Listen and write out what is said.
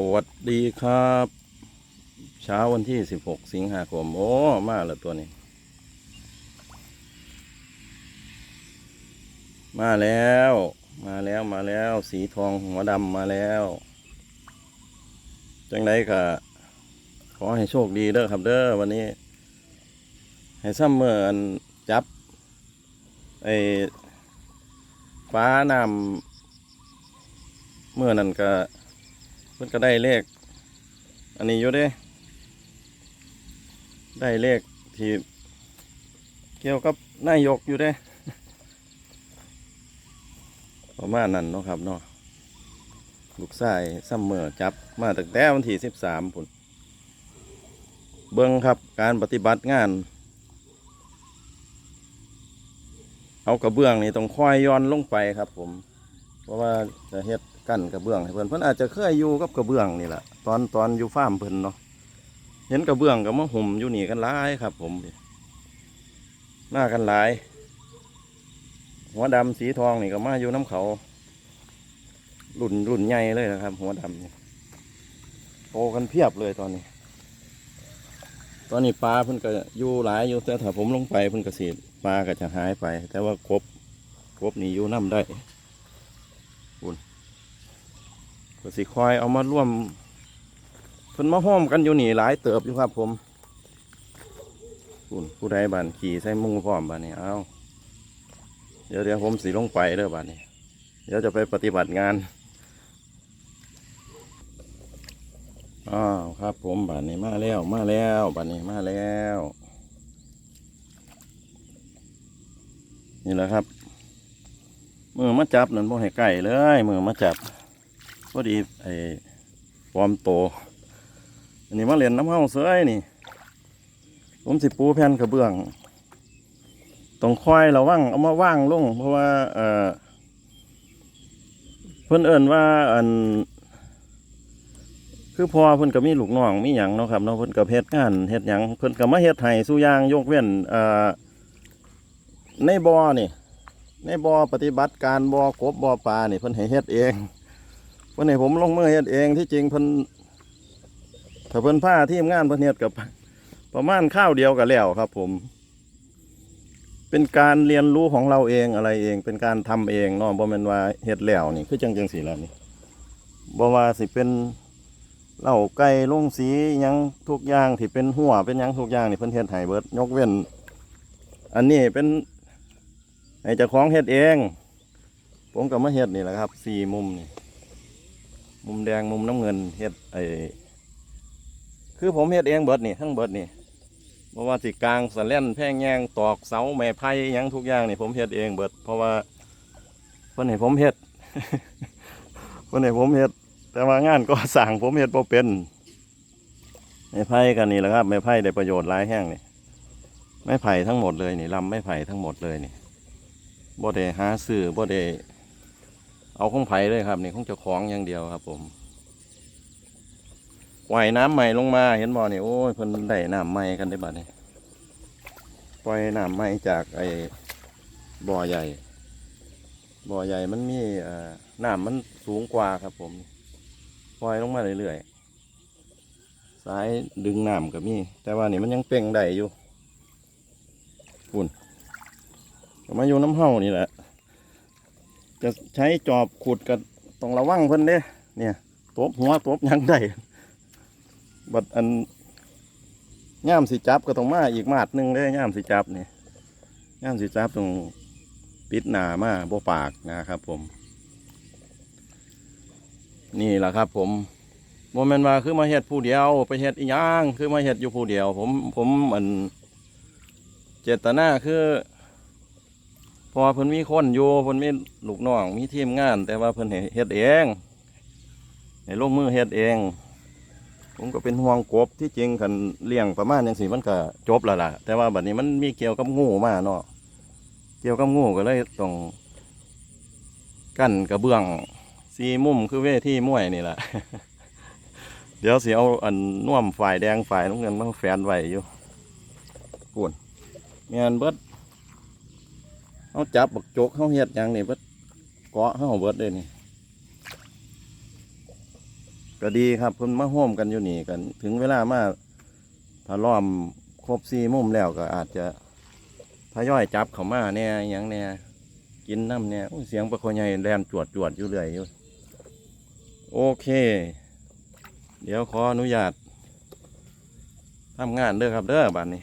สวัสดีครับ เช้าวันที่16สิงหาคม โอ้ มาแล้วตัวนี้ มาแล้ว มาแล้วมาแล้ว สีทองหัวดำมาแล้ว จังไดก็ขอให้โชคดีเด้อครับเด้อวันนี้ ให้ซ้ำเมื่อนจับไอ้ฟ้านำเมื่อนั้นก็ เพิ่นก็ได้เลข อันนี้อยู่เด้ ได้เลขที่เกี่ยวกับนายกอยู่เด้ ประมาณนั้นเนาะครับเนาะลูกชายซัมเมอร์จับมาตั้งแต่วันที่สิบสามพุ่นเบิ้งครับการปฏิบัติงาน เอากระเบื้องนี่ต้องค่อยย้อนลงไปครับผม เพราะว่าจะเฮ็ดกั้นกระเบื้องให้เพิ่นเพิ่อนอาจจะเคยอยู่กับกระเบื้องนี่แหละตอนตอนอยู่ฟาร์มเพิ่อนเนาะเห็นกระเบื้องก็มาห่มอยู่นี่กันหลายครับ ผมมากันหลาย หัวดำสีทองนี่ก็มาอยู่น้ำเขารุ่นรุ่นใหญ่เลยนะครับ หัวดำนี่โตกันเพียบเลยตอนนี้ ตอนนี้ปลาเพิ่นก็อยู่หลายอยู่แต่ถ้าผมลงไปเพิ่นก็สิปลาก็จะหายไป แต่ว่ากบกบนี่อยู่น้ำได้ ก็สิคอยเอามาร่วมเพิ่นมาห้อมกันอยู่นี่หลายเติบอยู่ครับ ผมคุณผู้ใดบานขี่ใส่มุ้งพร้อมบานนี้เอาเดี๋ยวเดี๋ยวผมสิลงไปเด้อบานนี้ เดี๋ยวจะไปปฏิบัติงานอ้าวครับ ผมบ้านนี้มาแล้วมาแล้วบ้านนี้มาแล้ว นี่แหละครับ มือมาจับนั่นบ่ให้ไก่เลยมือมาจับพอดีไอ้ปลอมโตอันนี้มาเรียนน้ำเฮาเสยนี่ ผมสิปูแผ่นกระเบื้องต้องคอยระวังเอามาว่างลง เพราะว่าเออเพิ่นเอิ้นว่าอัน คือพอเพิ่นก็มีลูกน้องมีหยังเนาะครับเนาะเพิ่นก็เฮ็ดงานเฮ็ดหยังเพิ่นก็มาเฮ็ดให้สู้ยางยกเว้นเอ่อในบ่อนี่ ในบ่อปฏิบัติการบ่อกบบ่อปลานี่เพิ่นให้เฮ็ดเองเพิ่นให้ผมลงมือเฮ็ดเองที่จริงเพิ่นถ้าเพิ่นผ้าทีมงานเพิ่นเฮ็ดกับ ประมาณข้าวเดียวกับแล้วครับ ผม เป็นการเรียนรู้ของเราเองอะไรเอง เป็นการทำเองเนาะบ่แม่นว่าเฮ็ดแล้วนี่คือจังจังสีแล้วนี่บ่ว่าสิเป็นเหล้าไก่ลงสียังทุกอย่างที่เป็นหัวเป็นยังทุกอย่างนี่เพิ่นเฮ็ดให้เบิดยกเว้น อันนี้เป็น ให้เจ้าของเฮ็ดเอง ผมก็มาเฮ็ดนี่แหละครับสี่มุมนี่มุมแดงมุมน้ำเงินเฮ็ดไอ้คือผมเฮ็ดเองเบิดนี่ทั้งเบิดนี่เพราะว่าสิกลางสะเล่นแพงแยงตอกเสาแม่ไผ่ยังทุกอย่างนี่ผมเฮ็ดเองเบิด เพราะว่าเพิ่นให้ผมเฮ็ดเพิ่นให้ผมเฮ็ด แต่ว่างานก็สั่งผมเฮ็ดบ่เป็นไม้ไผ่กันนี่แหละครับไม้ไผ่ได้ประโยชน์หลายแห้งนี่ไม้ไผ่ทั้งหมดเลยนี่ลำไม้ไผ่ทั้งหมดเลยนี่ บ่ได้หาซื้อบ่ได้เอาของไผ่เลยครับนี่ของเจ้าของอย่างเดียวครับ ผมปล่อยน้ำใหม่ลงมาเห็นบ่อนี่โอ้ยเพิ่นได้น้ำใหม่กันได้บัดนี้ปล่อยน้ำใหม่จากไอ้บ่อใหญ่ บ่อใหญ่มันมีเอ่อน้ำมันสูงกว่าครับ ผมปล่อยลงมาเรื่อยๆสายดึงน้ำก็มีแต่ว่านี่มันยังเป่งได้อยู่ปุ่น ก็มาอยู่น้ำเฮานี่แหละ จะใช้จอบขุดกับต้องระวังเพิ่นเด้เนี่ยตบหัวตบหยังได้บัดอันย่ามสิจับก็ต้องมาอีกมาดหนึ่งเด้ย่ามสิจับนี่ย่ามสิจับต้องปิดหนามาบ่ปากนะครับผม นี่แหละครับ ผมโมเมนว่าคือมาเฮ็ดผู้เดียว ไปเฮ็ดอีหยังคือมาเฮ็ดอยู่ผู้เดียว ผมผมอันเจตนาคือ พอเพิ่นมีคนอยู่เพิ่นมีลูกน้องมีทีมงาน แต่ว่าเพิ่นให้เฮ็ดเองให้ลงมือเฮ็ดเอง ผมก็เป็นห่วงกบที่จริงคันเลี้ยงประมาณอย่างสี่มันก็จบแล้วล่ะ แต่ว่าบัดนี้มันมีเกี่ยวกับงูมาเนาะเกี่ยวกับงูก็เลยต้องกั้นกระเบื้องสีมุมคือเวทีมวยนี่แหละเดี๋ยวสิเอาอันน่วมฝ่ายแดงฝ่ายน้ำเงินมาแฝนไว้อยู่ปุ่นเมียนเบิด เขาจับบักโจกเขาเฮ็ดหยังนี่เบิดเกาะเขาเบิดเลยนี่ก็ดีครับเพิ่นมาโฮมกันอยู่นี่กัน ถึงเวลามาถ้าล้อมครบสี่มุมแล้วก็อาจจะทยอยจับเขามาแหน่หยังแหน่กินน้ำเนี่ยเสียงประโคใหญ่แลนจวดจวดอยู่เรื่อยอยู่โอเค เดี๋ยวขออนุญาตทำงานเด้อครับเด้อบัดนี้